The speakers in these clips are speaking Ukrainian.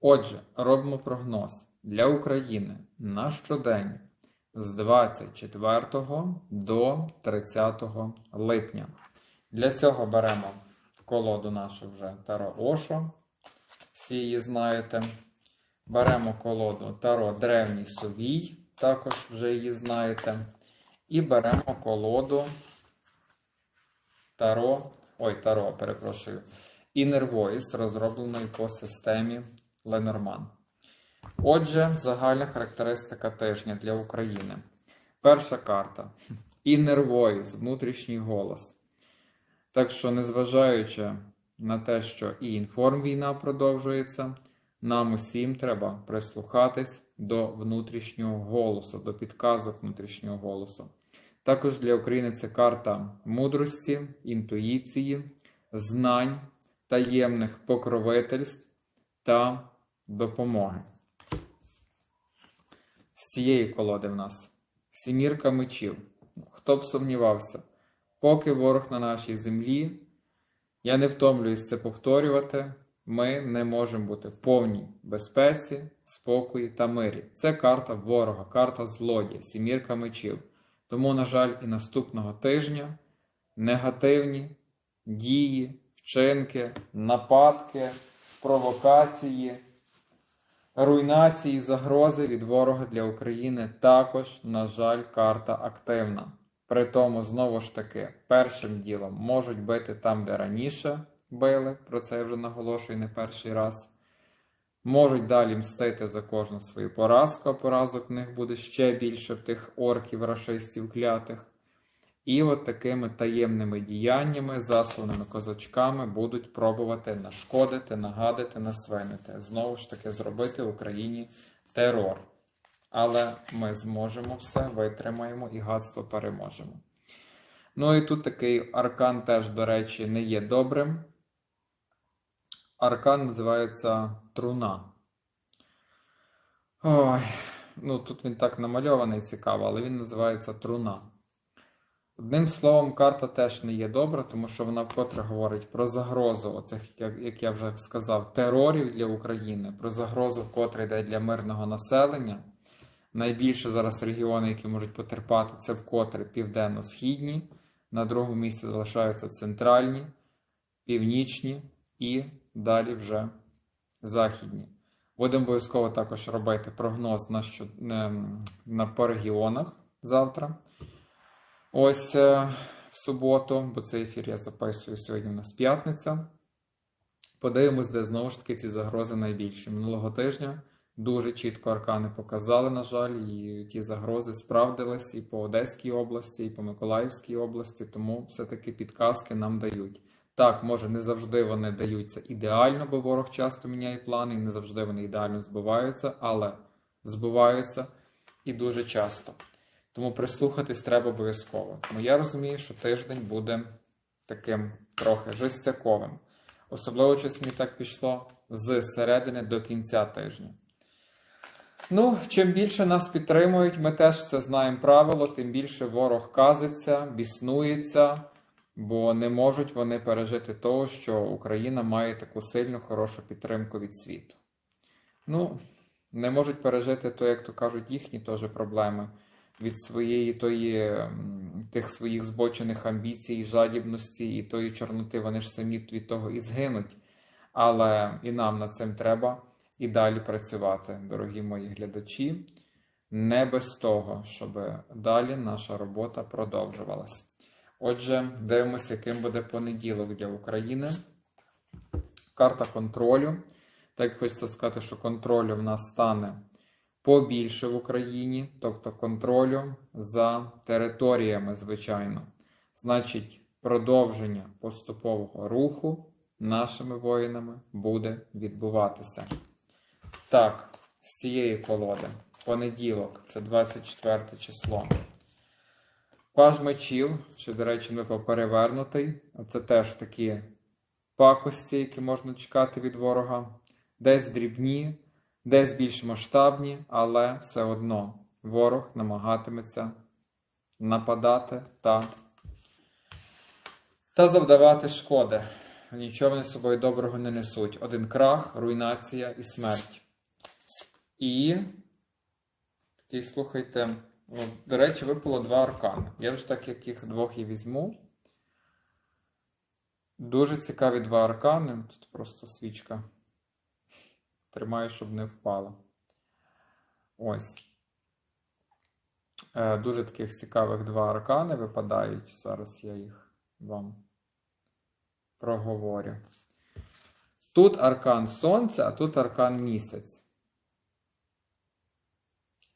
Отже, робимо прогноз для України на щодень з 24 до 30 липня. Для цього беремо колоду нашу вже Таро Ошо. Всі її знаєте. Беремо колоду Таро Древній Совій, також вже її знаєте. І беремо колоду Таро, ой, Таро, перепрошую, Inner Voice, розробленої по системі Ленорман. Отже, загальна характеристика тижня для України. Перша карта Inner Voice, внутрішній голос. Так що, незважаючи на те, що і інформвійна продовжується, нам усім треба прислухатись до внутрішнього голосу, до підказок внутрішнього голосу. Також для України це карта мудрості, інтуїції, знань, таємних покровительств та допомоги. З цієї колоди в нас сімірка мечів. Хто б сумнівався, поки ворог на нашій землі, я не втомлююсь це повторювати, ми не можемо бути в повній безпеці, спокої та мирі. Це карта ворога, карта злодія, сімірка мечів. Тому, на жаль, і наступного тижня негативні дії, вчинки, нападки, провокації, руйнації, загрози від ворога для України також, на жаль, карта активна. При тому, знову ж таки, першим ділом можуть бити там, де раніше били, про це я вже наголошую не перший раз. Можуть далі мстити за кожну свою поразку, а поразок в них буде ще більше в тих орків, рашистів, клятих. І от такими таємними діяннями, засланими козачками будуть пробувати нашкодити, нагадити, насвинити. Знову ж таки, зробити Україні терор. Але ми зможемо все, витримаємо і гадство переможемо. Ну і тут такий аркан теж, до речі, не є добрим. Аркан називається Труна. Ой, ну тут він так намальований цікаво, але він називається Труна. Одним словом, карта теж не є добра, тому що вона вкотре говорить про загрозу, оцих, як я вже сказав, терорів для України, про загрозу, котра йде для мирного населення. Найбільше зараз регіони, які можуть потерпати, це вкотре південно-східні, на другому місці залишаються центральні, північні і далі вже західні. Будемо обов'язково також робити прогноз на що, на, по регіонах завтра. Ось е, в суботу, бо цей ефір я записую сьогодні у нас п'ятниця. Подивимось, де знову ж таки ці загрози найбільші. Минулого тижня дуже чітко аркани показали, на жаль, і ті загрози справдились і по Одеській області, і по Миколаївській області, тому все-таки підказки нам дають. Так, може, не завжди вони даються ідеально, бо ворог часто міняє плани, і не завжди вони ідеально збиваються, але збиваються і дуже часто. Тому прислухатись треба обов'язково. Тому я розумію, що тиждень буде таким трохи жестяковим. Особливо щось мені так пішло з середини до кінця тижня. Ну, чим більше нас підтримують, ми теж це знаємо правило, тим більше ворог казиться, біснується бо не можуть вони пережити того, що Україна має таку сильну, хорошу підтримку від світу. Ну, не можуть пережити то, як то кажуть, їхні теж проблеми від своєї тої, тих своїх збочених амбіцій, жадібності і тої чорноти, вони ж самі від того і згинуть. Але і нам над цим треба і далі працювати, дорогі мої глядачі, не без того, щоб далі наша робота продовжувалась. Отже, дивимося, яким буде понеділок для України. Карта контролю. Так хочеться сказати, що контролю в нас стане побільше в Україні, тобто контролю за територіями, звичайно. Значить, продовження поступового руху нашими воїнами буде відбуватися. Так, з цієї колоди, понеділок, це 24 число. Паж мечів, що, до речі, випав перевернутий. Це теж такі пакості, які можна чекати від ворога. Десь дрібні, десь більш масштабні, але все одно ворог намагатиметься нападати та та завдавати шкоди. Нічого вони з собою доброго не несуть. Один крах, руйнація і смерть. І. Такий, слухайте. Ну, до речі, випало два аркани. Я вже так як їх двох і візьму. Дуже цікаві два аркани. Тут просто свічка. Тримаю, щоб не впала. Ось. Е, Дуже таких цікавих два аркани випадають. Зараз я їх вам проговорю. Тут аркан Сонця, а тут аркан місяць.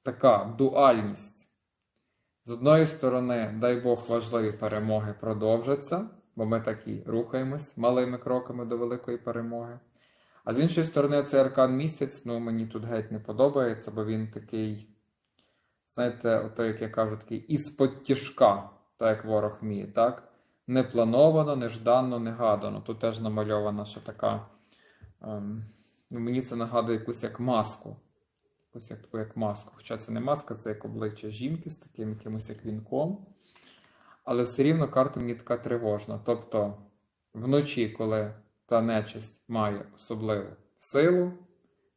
Така дуальність. З одної сторони, дай Бог, важливі перемоги продовжаться, бо ми такі рухаємось малими кроками до великої перемоги. А з іншої сторони, цей аркан місяць, ну мені тут геть не подобається, бо він такий, знаєте, ото, як я кажу, такий із-под тяжка, так як ворог вміє, так? Не плановано, нежданно, негадано. Тут теж намальована ще така. Ем, ну, мені це нагадує якусь як маску. Якусь як таку як маску. Хоча це не маска, це як обличчя жінки з таким якимось як вінком. Але все рівно карта мені така тривожна. Тобто, вночі, коли та нечисть має особливу силу,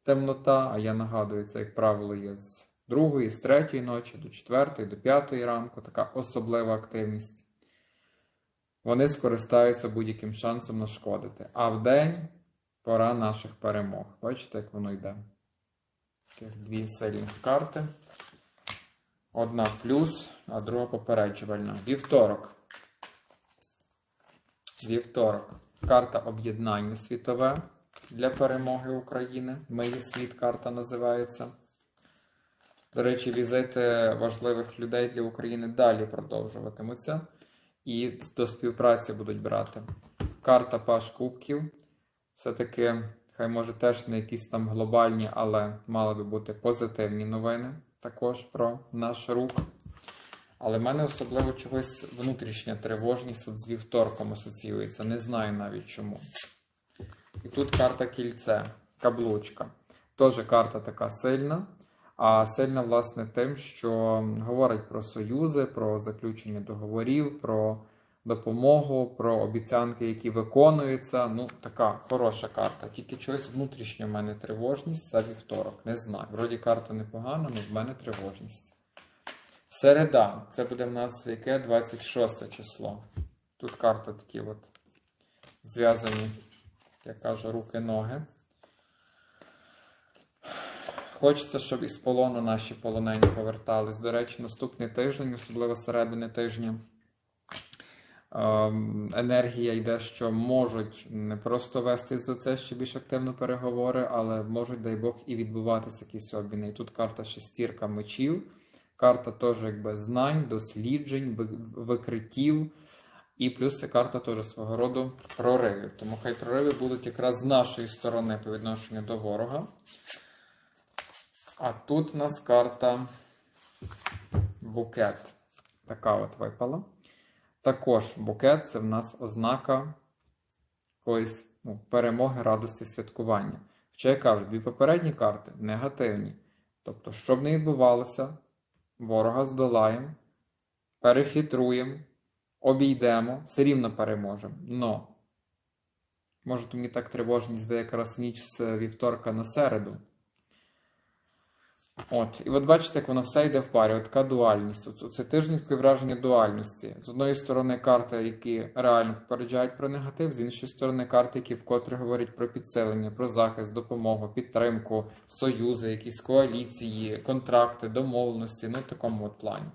темнота, а я нагадую, це, як правило, є з другої, з третьої ночі, до четвертої, до п'ятої ранку, така особлива активність. Вони скористаються будь-яким шансом нашкодити. А вдень пора наших перемог. Бачите, як воно йде? Дві сильні карти. Одна плюс, а друга попереджувальна. Вівторок. Вівторок. Карта об'єднання світове для перемоги України. Мої світ карта називається. До речі, візити важливих людей для України далі продовжуватимуться. І до співпраці будуть брати. Карта Паш Кубків. Все-таки, хай може теж не якісь там глобальні, але мали би бути позитивні новини також про наш рух. Але в мене особливо чогось внутрішня тривожність от з вівторком асоціюється. Не знаю навіть чому. І тут карта кільце, каблучка. Теж карта така сильна. А сильна, власне, тим, що говорить про союзи, про заключення договорів, про допомогу, про обіцянки, які виконуються. Ну, така хороша карта. Тільки чогось внутрішньо в мене тривожність за вівторок. Не знаю. Вроді карта непогана, але в мене тривожність. Середа. Це буде в нас яке 26 число. Тут карта такі от зв'язані, я кажу, руки-ноги. Хочеться, щоб із полону наші полонені повертались. До речі, наступний тиждень, особливо середини тижня, ем, енергія йде, що можуть не просто вести за це ще більш активно переговори, але можуть, дай Бог, і відбуватися якісь обміни. І тут карта шестірка мечів, карта теж якби знань, досліджень, ви- викриттів. І плюс це карта теж свого роду проривів. Тому хай прориви будуть якраз з нашої сторони по відношенню до ворога. А тут у нас карта букет. Така от випала. Також букет це в нас ознака якоїсь ну, перемоги, радості, святкування. Хоча я кажу, дві попередні карти негативні. Тобто, що б не відбувалося, ворога здолаємо, перехитруємо, обійдемо, все рівно переможемо. Но, може, мені так тривожність де якраз ніч з вівторка на середу. От, і от бачите, як воно все йде в парі. От така дуальність. Оце- Це тиждень таке враження дуальності. З одної сторони, карти, які реально попереджають про негатив, з іншої сторони, карти, які вкотре говорять про підсилення, про захист, допомогу, підтримку, союзи, якісь коаліції, контракти, домовленості. Ну, в такому от плані.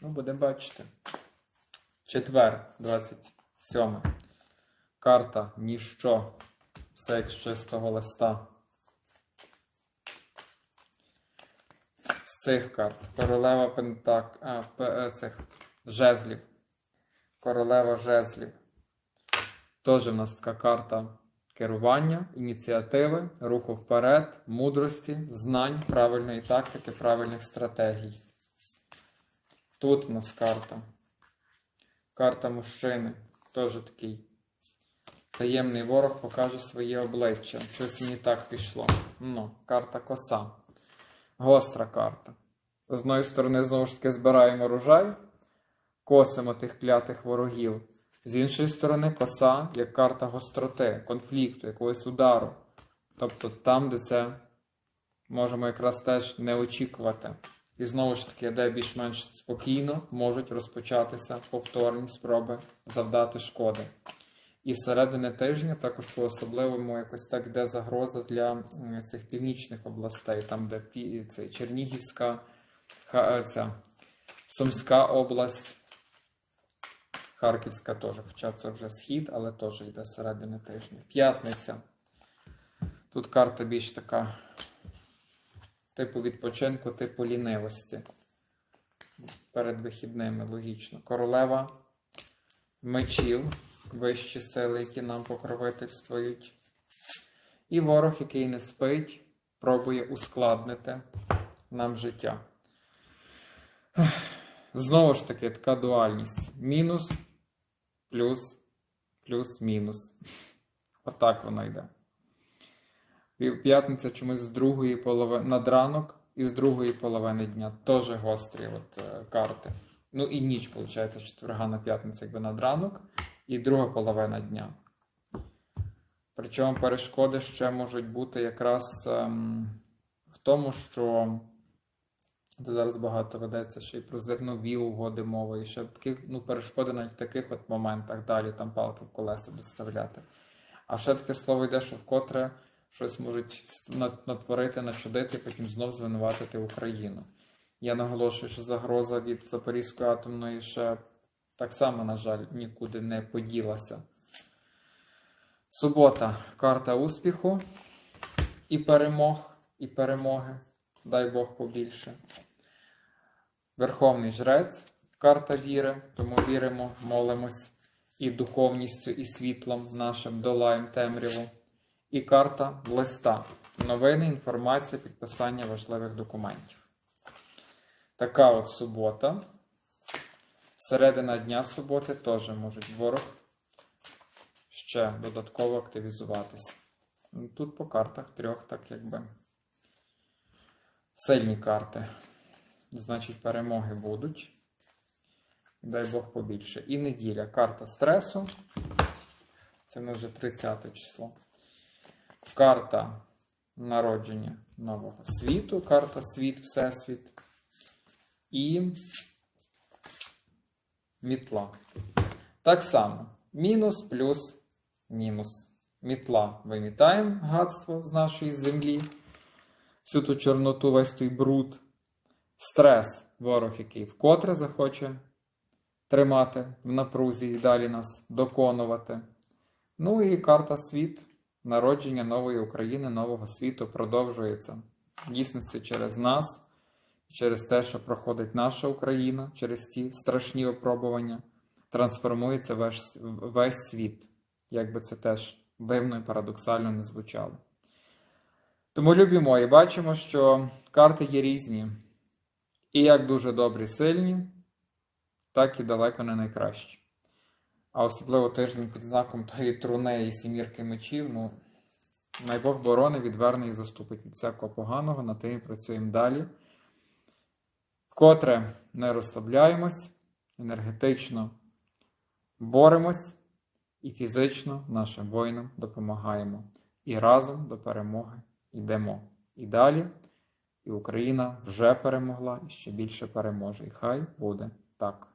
Ну, будемо бачити. Четвер, 27. Карта ніщо. Все як з чистого листа. З цих карт. Королева Пентак. А, е, цих жезлів. Королева жезлів. Теж в нас така карта керування, ініціативи, руху вперед, мудрості, знань, правильної тактики, правильних стратегій. Тут в нас карта. Карта мужчини. Теж такий. Таємний ворог покаже своє обличчя. Щось мені так пішло. Ну, карта коса. Гостра карта. З одної сторони, знову ж таки, збираємо урожай, косимо тих клятих ворогів. З іншої сторони, коса як карта гостроти, конфлікту, якогось удару. Тобто там, де це можемо якраз теж не очікувати. І знову ж таки, де більш-менш спокійно можуть розпочатися повторні спроби завдати шкоди. І середини тижня також по особливому якось так йде загроза для цих північних областей, там, де це Чернігівська, е, ця, Сумська область, Харківська теж, хоча це вже схід, але теж йде середини тижня. П'ятниця. Тут карта більш така типу відпочинку, типу лінивості. Перед вихідними, логічно. Королева мечів, вищі сили, які нам покровительствують. І ворог, який не спить, пробує ускладнити нам життя. Знову ж таки, така дуальність. Мінус, плюс, плюс, мінус. Отак воно йде. Пів- П'ятниця чомусь з другої половини надранок і з другої половини дня. Теж гострі от, е, карти. Ну і ніч, виходить, з четверга на п'ятницю, якби надранок, і друга половина дня. Причому перешкоди ще можуть бути якраз ем, в тому, що зараз багато ведеться ще й про зернові угоди мови, і ще таких ну, перешкоди навіть в таких от моментах далі там палки в колеса будуть вставляти. А ще таке слово йде, що вкотре щось можуть натворити, начудити, потім знов звинуватити Україну. Я наголошую, що загроза від Запорізької атомної ще так само, на жаль, нікуди не поділася. Субота карта успіху і перемог, і перемоги. Дай Бог побільше. Верховний жрець, карта віри, тому віримо, молимось і духовністю, і світлом нашим долаємо темряву. І карта листа. Новини, інформація, підписання важливих документів. Така от субота. Середина дня суботи теж можуть ворог ще додатково активізуватися. Тут по картах трьох, так якби. Сильні карти. Значить, перемоги будуть. Дай Бог побільше. І неділя. Карта стресу. Це нас вже 30 число. Карта народження нового світу. Карта світ, всесвіт. І мітла. Так само. Мінус плюс мінус. Мітла вимітаємо гадство з нашої землі. Всю ту чорноту, весь той бруд. Стрес, ворог, який вкотре захоче тримати в напрузі і далі нас доконувати. Ну і карта світ, народження нової України, нового світу продовжується. В дійсності через нас, через те, що проходить наша Україна, через ті страшні випробування, трансформується весь, весь світ. Як би це теж дивно і парадоксально не звучало. Тому, любі мої, бачимо, що карти є різні. І як дуже добрі, сильні, так і далеко не найкращі. А особливо тиждень під знаком тої труни і сімірки мечів, ну, най Бог борони, відверне і заступить від всякого поганого, на тим працюємо далі. Вкотре не розслабляємось, енергетично боремось і фізично нашим воїнам допомагаємо. І разом до перемоги йдемо. І далі. І Україна вже перемогла і ще більше переможе. І хай буде так.